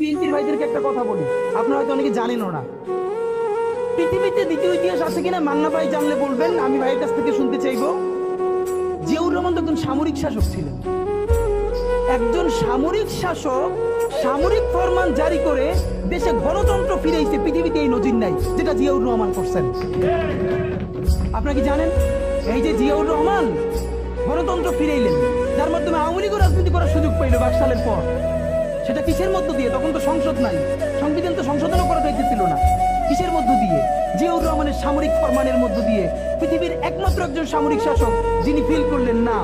বিএনপির ভাইদেরকে একটা কথা বলি। আপনারা হয়তো অনেকে জানেনও না। পৃথিবীতে দ্বিতীয় ইতিহাস আছে কিনা মান্না ভাই জানলে বলবেন, আমি ভাইয়ের কাছ থেকে শুনতে চাইব। জিয়াউর রহমান তো একজন সামরিক শাসক ছিলেন। একজন সামরিক শাসক সামরিক ফরমান জারি করে দেশে গণতন্ত্র ফিরেছে পৃথিবীতে এই নজির নাই, যেটা জিয়াউর রহমান করছেন। আপনারা কি জানেন? এই যে জিয়াউর রহমান গণতন্ত্র ফিরেইলেন, যার মাধ্যমে আওয়ামী লীগও রাজনীতি করার সুযোগ পাইল বাইশ সালের পর। সেটা কিসের মধ্য দিয়ে? তখন তো সংসদ নাই। সংবিধান তো সংশোধনও করা যাইতেছিল না। কিসের মধ্য দিয়ে? জিয়াউর রহমানের সামরিক ফরমানের মধ্য দিয়ে। পৃথিবীর একমাত্র একজন সামরিক শাসক, যিনি ফিল করলেন, না,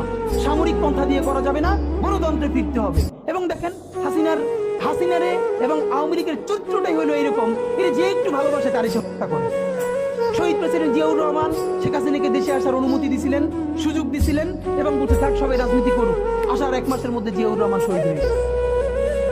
সামরিক পন্থা দিয়ে করা যাবে না, গণতন্ত্রে ফিরতে হবে। এবং দেখেন, হাসিনার, হাসিনারে এবং আওয়ামী লীগের চরিত্রটাই হলো এরকম এর যে একটু ভালোবাসে, তারই হত্যা করে শহীদ প্রেসিডেন্ট জিয়াউর রহমান শেখ হাসিনাকে দেশে আসার অনুমতি দিছিলেন, সুযোগ দিছিলেন এবং বলতে থাক, সবাই রাজনীতি করুক। আসার এক মাসের মধ্যে জিয়াউর রহমান শহীদ হয়ে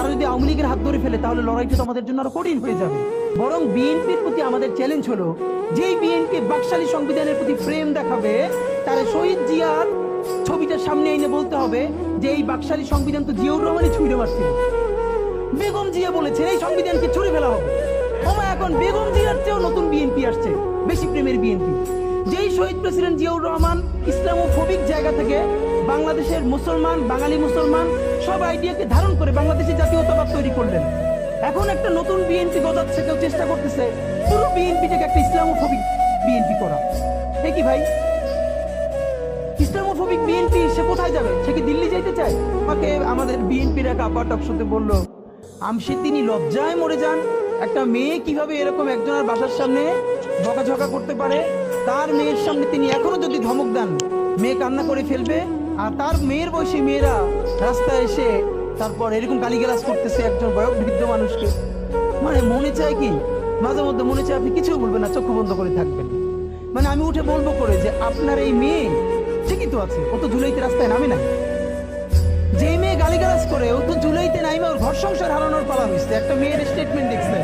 তারা যদি আওয়ামী লীগের হাত ধরে ফেলে, তাহলে লড়াইটা তো আমাদের জন্য আরও কঠিন হয়ে যাবে। বরং বিএনপির প্রতি আমাদের চ্যালেঞ্জ হলো, যেই বিএনপি বাকশালী সংবিধানের প্রতি প্রেম দেখাবে, তারা শহীদ জিয়ার ছবিটা সামনে এনে বলতে হবে যে এই বাকশালী সংবিধান তো জিয়াউর রহমানই ছুঁড়ে মারছিল বেগম জিয়া বলেছেন, এই সংবিধানকে ছুড়ে ফেলা হবে। ওমা, এখন বেগম জিয়ার চেয়েও নতুন বিএনপি আসছে, বেশি প্রেমের বিএনপি। যেই শহীদ প্রেসিডেন্ট জিয়াউর রহমান ইসলামোফোবিক জায়গা থেকে বাংলাদেশের মুসলমান, বাঙালি মুসলমান সব আইডিয়াকে ধারণ করে বাংলাদেশের জাতীয়তাবাদ তৈরি করলেন। এখন একটা নতুন বিএনপি গজাচ্ছে কেউ চেষ্টা করতেছে পুরো বিএনপিটাকে একটা ইসলামোফোবিক বিএনপি করা। এ কি ভাই? ইসলামোফোবিক বিএনপি সে কোথায় যাবে? সে কি দিল্লি যেতে চায়? আমাকে আমাদের বিএনপির এক আপার টকশোতে বলল আমসে তিনি লজ্জায় মরে যান। একটা মেয়ে কীভাবে এরকম একজনের বাসার সামনে বকাঝকা করতে পারে? তার মেয়ের সামনে তিনি এখনও যদি ধমক দেন, মেয়ে কান্না করে ফেলবে আর তার মেয়ের বয়সী মেয়েরা রাস্তায় এসে তারপর এরকম গালিগালাজ করতেছে একজন বয়স বৃদ্ধ মানুষকে। মানে মনে চায় কি? মাঝে মধ্যে মনে চায় আপনি কিছু বলবেন না, চক্ষু বন্ধ করে থাকবেন। মানে আমি উঠে বলব করে যে আপনার এই মেয়ে ঠিকই তো আছে, ও তো ঝুলাইতে রাস্তায় নামে না যে মেয়ে গালিগালাজ করে, ও তো জুলাইতে নাইমে ওর ঘর সংসার হারানোর পালা হয়েছে একটা মেয়ের স্টেটমেন্ট দেখছেন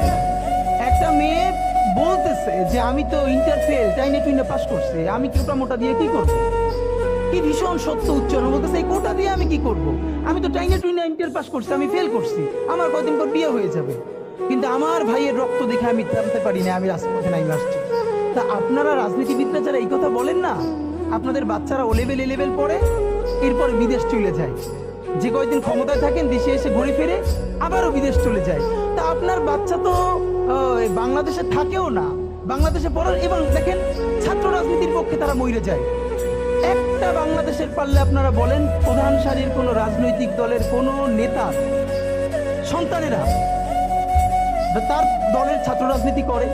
একটা মেয়ে বলতেছে যে, আমি তো ইন্টার ফেল টাইনে টুইনে পাস করছে? আমি মোটা দিয়ে কি করব? কি ভীষণ সত্য উচ্চারণ বলতেছে, এই কোটা দিয়ে আমি কি করব? আমি তো টাইনে টুইনে পাস করছি, আমি ফেল করছি। আমার কদিন পর বিয়ে হয়ে যাবে। কিন্তু আমার ভাইয়ের রক্ত দেখে আমি পারি না, আমি রাজপথে আসছি। তা আপনারা রাজনীতিবিদরা যারা এই কথা বলেন না, আপনাদের বাচ্চারা ও লেভেল এ লেভেল পড়ে, এরপর বিদেশ চলে যায়। যে কয়দিন ক্ষমতায় থাকেন, দেশে এসে ঘুরে ফিরে আবারও বিদেশ চলে যায়। তা আপনার বাচ্চা তো বাংলাদেশে থাকেও না। বাংলাদেশে পড়ার, এবং দেখেন, ছাত্র রাজনীতির পক্ষে তারা মরে যায়। একটা বাংলাদেশের পারলে আপনারা বলেন, প্রধান সারির কোনো রাজনৈতিক দলের কোনো নেতা সন্তানেরা তার দলের ছাত্র রাজনীতি করে?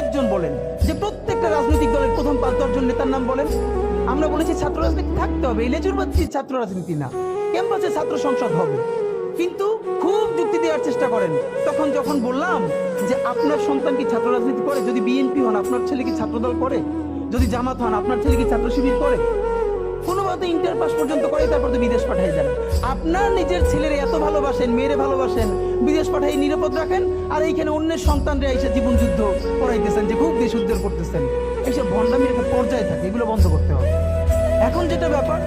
একজন বলেন, যে প্রত্যেকটা রাজনৈতিক দলের প্রথম পাঁচ দশজন নেতার নাম বলেন? আমরা বলেছি ছাত্র রাজনীতি থাকতে হবে, এই লেজুরবাদী ছাত্র রাজনীতি না। ক্যাম্পাসে ছাত্র সংসদ হবে। কিন্তু খুব যুক্তি দেওয়ার চেষ্টা করেন। তখন যখন বললাম যে আপনার সন্তান কি ছাত্র রাজনীতি করে? যদি বিএনপি হন, আপনার ছেলে কি ছাত্রদল করে? যদি জামাত হন, আপনার ছেলে কি ছাত্র শিবির করে? কোনোভাবে ইন্টার পাস পর্যন্ত করে, তারপর তো বিদেশ পাঠাই যান আপনার নিজের ছেলের এত ভালোবাসেন, মেয়েরে ভালোবাসেন, বিদেশ পাঠাই নিরাপদ রাখেন, আর এইখানে অন্যের সন্তানরা এসে জীবন যুদ্ধ করাইতেছেন, যে খুব দেশ উদ্ধার করতেছেন। এইসব ভণ্ডামির একটা পর্যায়ে থাকে, এগুলো বন্ধ করতে হবে। এখন যেটা ব্যাপার,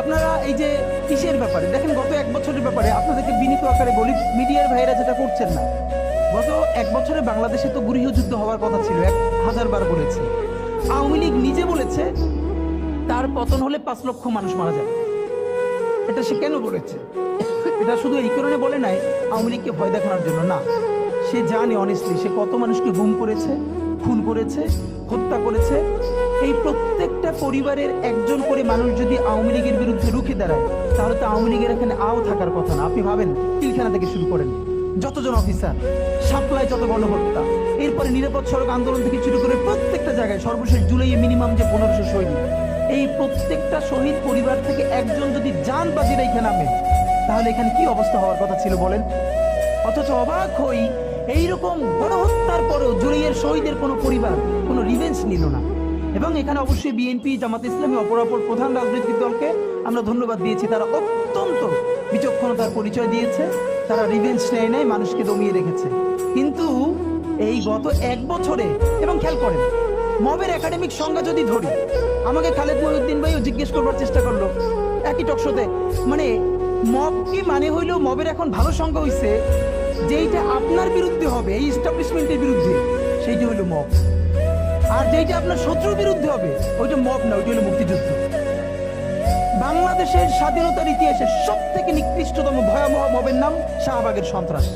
আপনারা এই যে কিসের ব্যাপারে? দেখেন, গত এক বছরের ব্যাপারে আপনাদেরকে বিনীত আকারে বলি, মিডিয়ার ভাইরা যেটা করছেন না, গত এক বছরে বাংলাদেশে তো গৃহযুদ্ধ হওয়ার কথা ছিল, এক হাজার বার লীগ নিজে বলেছে, তার পতন হলে পাঁচ লক্ষ মানুষ মারা যাবে। এটা সে কেন বলেছে? এটা শুধু এই কারণে বলে নাই, আওয়ামী লীগকে ভয় দেখানোর জন্য না। সে জানে অনেস্টলি সে কত মানুষকে গুম করেছে, খুন করেছে, হত্যা করেছে। এই প্রত্যেকটা পরিবারের একজন করে মানুষ যদি আওয়ামী লীগের বিরুদ্ধে রুখে দাঁড়ায়, তাহলে তো আওয়ামী লীগের এখানে আও থাকার কথা না। আপনি ভাবেন পিলখানা থেকে শুরু করেন। যতজন অফিসার সাপ্লাই যত গণহত্যা এরপরে নিরাপদ সড়ক আন্দোলন থেকে শুরু করে প্রত্যেকটা জায়গায় সর্বশেষ জুলাইয়ে মিনিমাম যে পনেরোশো শহীদ এই প্রত্যেকটা শহীদ পরিবার থেকে একজন যদি যান বাজির এখানে নামে, তাহলে এখানে কি অবস্থা হওয়ার কথা ছিল বলেন? অথচ অবাক হই, এইরকম গণহত্যার পরেও জুলাইয়ের শহীদের কোনো পরিবার নিল না। এবং এখানে অবশ্যই বিএনপি জামাত ইসলামী অপরাপর প্রধান রাজনৈতিক দলকে আমরা ধন্যবাদ দিয়েছি। তারা অত্যন্ত বিচক্ষণতার পরিচয় দিয়েছে, তারা রিভেঞ্জ নেয় নেয় মানুষকে দমিয়ে রেখেছে। কিন্তু এই গত এক বছরে, এবং খেয়াল করেন, মবের একাডেমিক সংজ্ঞা যদি ধরি, আমাকে খালেদ মহিউদ্দিন ভাইও জিজ্ঞেস করবার চেষ্টা করল। একই টকশোতে মানে মব কি মানে হইলেও মবের এখন ভালো সংজ্ঞা হইছে, যেইটা আপনার বিরুদ্ধে হবে, এই ইস্টাবলিশমেন্টের বিরুদ্ধে, সেইটি হইল মব। আর যেইটা আপনার শত্রুর বিরুদ্ধে হবে, ওইটা মব না, ওইটা হলো মুক্তিযুদ্ধ। বাংলাদেশের স্বাধীনতার ইতিহাসে সব থেকে নিকৃষ্টতম ভয়াবহ মবের নাম শাহবাগের সন্ত্রাস।